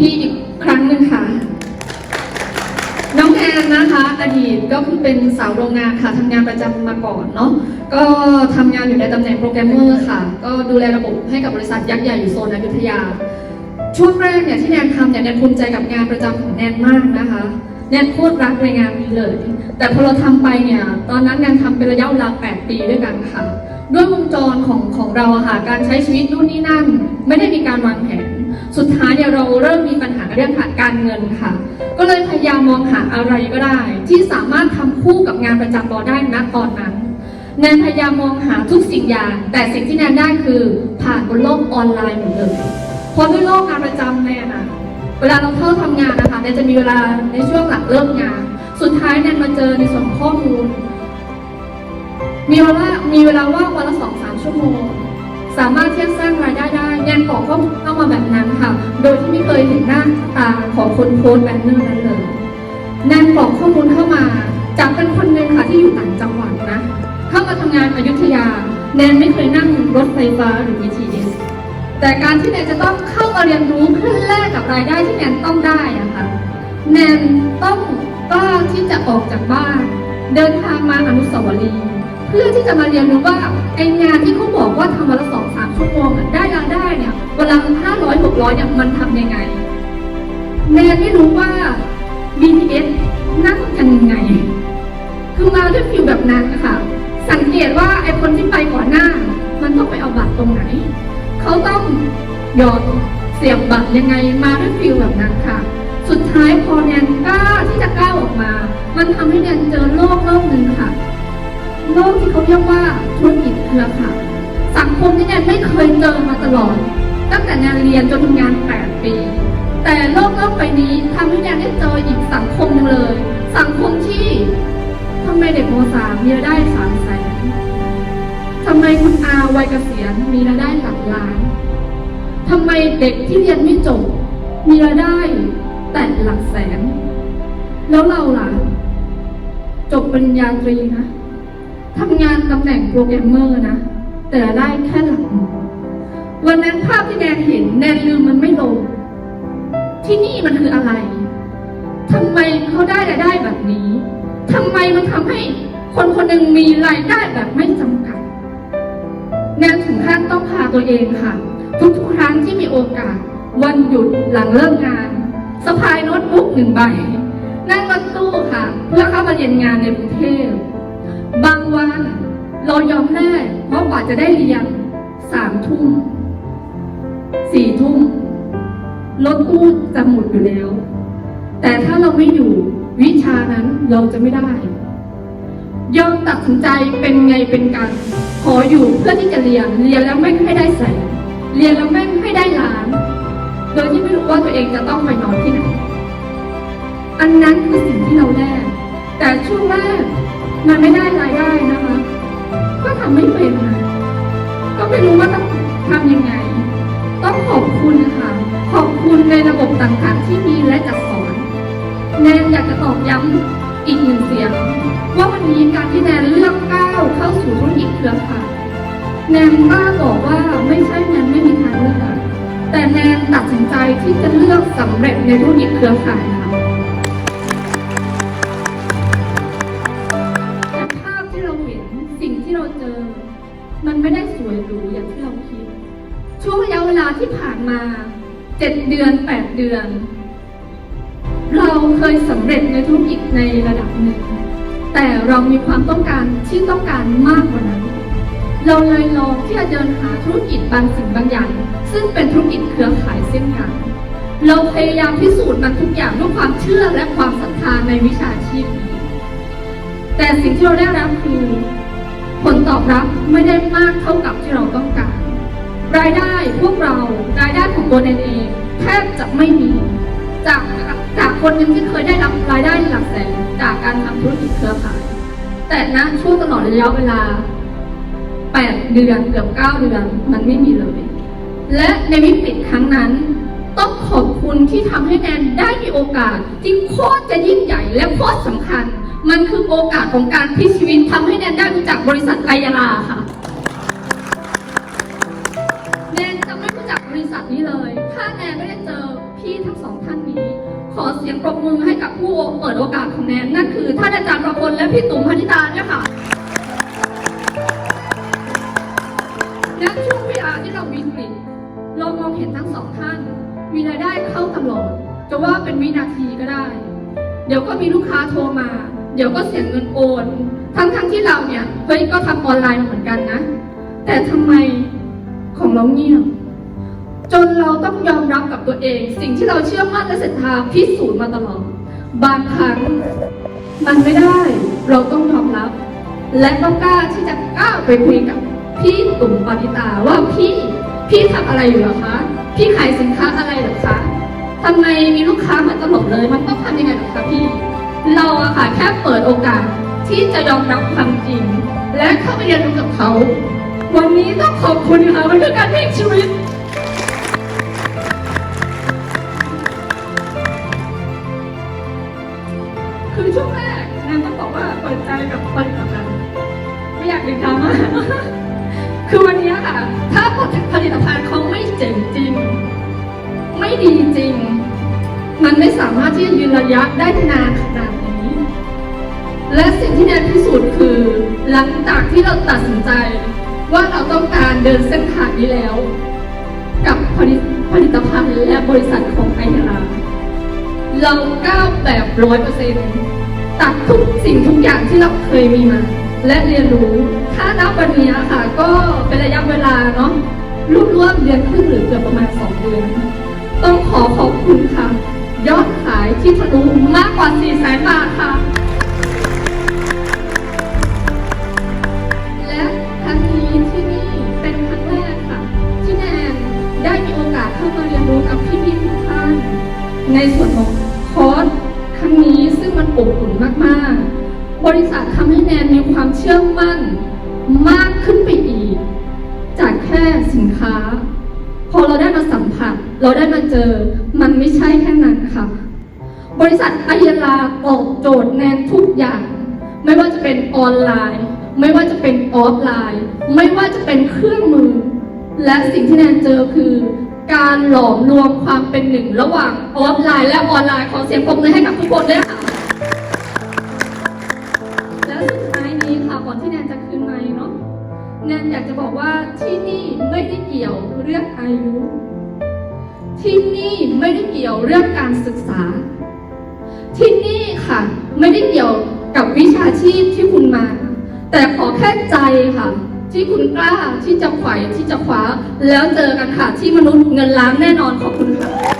พี่อีกครั้งหนึ่งค่ะ น้องแอนนะคะ อดีตก็คือเป็นสาวโรงงานค่ะทำงานประจำมาก่อนเนาะก็ทำงานอยู่ในตำแหน่งโปรแกรมเมอร์ค่ะ ก็ดูแลระบบให้กับบริษัทยักษ์ใหญ่อยู่โซนอยุธยา ช่วงแรกเนี่ยที่แนนทำเนี่ยแนนภูมิใจกับงานประจำของแนนมากนะคะแนนโคตรรักในงานนี้เลย แต่พอเราทำไปเนี่ย ตอนนั้นแนนทำเป็นระยะเวลา 8 ปีด้วยกันค่ะ ด้วยวงจรของของเราค่ะ การใช้ชีวิตนู่นนี่นั่น ไม่ได้มีการวางแผน สุดท้ายเนี่ยเราเริ่มมีปัญหาเรื่องขาดการเงินค่ะ ก็เลยพยายามมองหาอะไรก็ได้ ที่สามารถทำคู่กับงานประจำเราได้ณตอนนั้น แนนพยายามมองหาทุกสิ่งอย่าง แต่สิ่งที่แนนได้คือผ่านบนโลกออนไลน์หมดเลย เพราะด้วยโลกงานประจำแนนอะเวลาเราเข้าทำงานนะคะแนนจะมีเวลาในช่วงหลังเลิกงาน สุดท้ายแนนมาเจอในส่วนของข้อมูล มีเวลามีเวลาว่างวันละสองสามชั่วโมง สามารถที่จะสร้างรายได้ได้แนนกรอกข้อมูลเข้ามาแบบนั้นค่ะ โดยที่ไม่เคยเห็นหน้าตาของคนโพสแบนเนอร์นั้นเลยแนนกรอกข้อมูลเข้ามา จากเป็นคนหนึ่งค่ะที่อยู่ต่างจังหวัดนะ เข้ามาทำงานอยุธยา แนนไม่เคยนั่งรถไฟฟ้าหรือ BTS แต่การที่แนนจะต้องเข้ามาเรียนรู้เพื่อแลกกับรายได้ที่แนนต้องได้อะค่ะแนนต้องกล้าที่จะออกจากบ้าน เดินทางมาอนุสาวรีย์ พื่อที่จะมาเรียนรู้ว่าไองานที่เขาบอกว่าทำวันละสองสามชั่วโมงได้รายได้เนี่ยวันละห้าร้อยหกร้อยเนี่ยมันทำยังไงแนนไม่รู้ว่า BTS นั่งยังไง คือมาด้วยฟิลแบบนั้นนะคะสังเกตว่าไอคนที่ไปก่อนหน้า มันต้องไปเอาบัตรตรงไหน เขาต้องหยอดเสียบบัตรยังไงมาด้วยฟิลแบบนั้นค่ะ สุดท้ายพอแนนกล้าที่จะก้าวออกมา มันทำให้แนนเจอโลกโลกหนึ่งค่ะ โลกที่เขาเรียกว่าธุรกิจเครือข่ายสังคมที่แนนไม่เคยเจอมาตลอด ตั้งแต่แนนเรียนจนทำงาน 8 ปี แต่โลกโลกใบนี้ทำให้แนนได้เจออีกสังคมหนึงเลย สังคมที่ทำไมเด็กม .3 มีรายได้สามแสนทำไมคุณอาวัยเกษียณมีรายได้หลักล้านทำไมเด็กที่เรียนไม่จบ มีรายได้แต่หลักแสน แล้วเราล่ะ จบปริญญาตรีนะ ทำงานตำแหน่งโปรแกรมเมอร์นะ แต่ได้แค่หลักวันนั้นภาพที่แนนเห็นแนนลืมมันไม่ลง ที่นี่มันคืออะไรทำไมเขาได้รายได้แบบนี้ทำไมมันทำให้คนคนหนึ่งมีรายได้แบบไม่จำกัด แนนถึงขั้นต้องพาตัวเองค่ะ ทุกๆครั้งที่มีโอกาส วันหยุดหลังเลิกงานสะพายโน้ตบุ๊กหนึ่งใบนั่งรถตู้ค่ะ เพื่อเข้ามาเรียนงานในกรุงเทพ บางวันเรายอมแลกเพราะกว่าจะได้เรียนสามทุ่มสี่ทุ่มรถตู้จะหมดอยู่แล้ว แต่ถ้าเราไม่อยู่วิชานั้นเราจะไม่ได้ยอมตัดสินใจเป็นไงเป็นกัน ขออยู่เพื่อที่จะเรียน เรียนแล้วไม่ให้ได้แสนเรียนแล้วไม่ให้ได้ล้าน โดยที่ไม่รู้ว่าตัวเองจะต้องไปนอนที่ไหน อันนั้นคือสิ่งที่เราแลกแต่ช่วงแรก มันไม่ได้รายได้นะคะ ก็ทำไม่เป็นนะก็ไม่รู้ว่าต้องทำยังไง ต้องขอบคุณค่ะขอบคุณในระบบต่างๆที่มีและจัดสอนแนนอยากจะตอกย้ำอีกหนึ่งเสียง ว่าวันนี้การที่แนนเลือกก้าวเข้าสู่ธุรกิจเครือข่ายแนนกล้าบอกว่าไม่ใช่แนนไม่มีทางเลือกแต่แนนตัดสินใจที่จะเลือกสำเร็จในธุรกิจเครือข่ายค่ะ ผ่านมาเจ็ดเดือนแปดเดือน เราเคยสำเร็จในธุรกิจในระดับหนึ่ง แต่เรามีความต้องการที่ต้องการมากกว่านั้น เราเลยลองที่จะเดินหาธุรกิจบางสิ่งบางอย่าง ซึ่งเป็นธุรกิจเครือข่ายเส้นกันเราพยายามพิสูจน์มันทุกอย่างด้วยความเชื่อและความศรัทธาในวิชาชีพนี้แต่สิ่งที่เราได้รับคือ ผลตอบรับไม่ได้มากเท่ากับที่เราต้องการ รายได้พวกเรารายได้ของตัวเองเองแทบจะไม่มี จากจากคนหนึ่งที่เคยได้รับรายได้หลักแสนจากการทำธุรกิจเครือข่าย แต่ณช่วงตลอดระยะเวลา 8 เดือนเกือบ 9 เดือนมันไม่มีเลย และในวิกฤตครั้งนั้นต้องขอบคุณที่ทำให้แนนได้มีโอกาสที่โคตรจะยิ่งใหญ่และโคตรสำคัญ มันคือโอกาสของการพลิกชีวิตทำให้แนนได้รู้จักบริษัทไอยาลาค่ะ บนี้เลยถ้าแนนไม่ได้เจอพี่ทั้งสองท่านนี้ ขอเสียงปรบมือให้กับผู้เปิดโอกาสของแนนนั่นคือท่านอาจารย์ประพลและพี่ตุ๋มพนิตาเนี่ยค่ะณช่วงเวลาที่เราวิกฤตเรามองเห็นทั้งสองท่าน มีรายได้เข้าตลอดจะว่าเป็นวินาทีก็ได้ เดี๋ยวก็มีลูกค้าโทรมา เดี๋ยวก็เสียเงินโอน ทั้งทั้งๆที่เราเนี่ยเฮ้ยก็ทำออนไลน์เหมือนกันนะ แต่ทำไมของเราเงียบ จนเราต้องยอมรับกับตัวเอง สิ่งที่เราเชื่อมั่นและศรัทธาพิสูจน์มาตลอด บางครั้งมันไม่ได้ เราต้องยอมรับ และต้องกล้าที่จะกล้าไปคุยกับพี่ตุ่มปณิตาว่าพี่พี่ทำอะไรอยู่หรอคะ พี่ขายสินค้าอะไรหรอคะทำไมมีลูกค้ามาตลอดเลย มันต้องทำยังไงหรอคะพี่ เราอะค่ะแค่เปิดโอกาสที่จะยอมรับความจริง และเข้าไปเรียนรู้กับเขา วันนี้ต้องขอบคุณค่ะมันคือการพลิกชีวิต คือช่วงแรกแนนต้องบอกว่าเปิดใจกับผลิตภัณฑ์ไม่อยากเรียนดราม่าคือวันนี้ค่ะ ถ้าผลิตภัณฑ์เขาไม่เจ๋งจริง ไม่ดีจริง มันไม่สามารถที่จะยืนระยะได้นานขนาดนี้ และสิ่งที่แนนพิสูจน์คือ หลังจากที่เราตัดสินใจ ว่าเราต้องการเดินเส้นทางนี้แล้ว กับผลิตผลิตภัณฑ์และบริษัทของไอเฮลา เราก้าวแบบร้อยเปอร์เซ็นต์ตัดทุกสิ่งทุกอย่างที่เราเคยมีมา และเรียนรู้ ถ้านับวันนี้ค่ะ ก็เป็นระยะเวลาเนาะรวมเดือนครึ่งหรือเกือบประมาณ2เดือน ต้องขอขอบคุณค่ะ ยอดขายที่ทะลุมากกว่า4แสนบาทค่ะ และครั้งนี้ที่นี่เป็นครั้งแรกค่ะ ที่แนนได้มีโอกาสเข้ามาเรียนรู้กับพี่ๆทุกท่านในส่วนของ คอร์สครั้งนี้ซึ่งมันอบอุ่นมาก ๆ บริษัททำให้แนนมีความเชื่อมั่นมากขึ้นไปอีก จากแค่สินค้า พอเราได้มาสัมผัส เราได้มาเจอ มันไม่ใช่แค่นั้นค่ะ บริษัทไอเยลาตอบโจทย์แนนทุกอย่าง ไม่ว่าจะเป็นออนไลน์ ไม่ว่าจะเป็นออฟไลน์ ไม่ว่าจะเป็นเครื่องมือ และสิ่งที่แนนเจอคือ การหลอมรวมความเป็นหนึ่งระหว่างออฟไลน์และออนไลน์ขอเสียงปรบมือให้กับทุกคนด้วยค่ะ และสุดท้ายนี้ค่ะก่อนที่แนนจะคืนไมค์เนาะแนนอยากจะบอกว่าที่นี่ไม่ได้เกี่ยวเรื่องอายุ ที่นี่ไม่ได้เกี่ยวเรื่องการศึกษา ที่นี่ค่ะไม่ได้เกี่ยวกับวิชาชีพที่คุณมา แต่ขอแค่ใจค่ะ ที่คุณกล้าที่จะไขว่ที่จะคว้าแล้วเจอกันค่ะที่มนุษย์เงินล้านแน่นอนขอบคุณค่ะ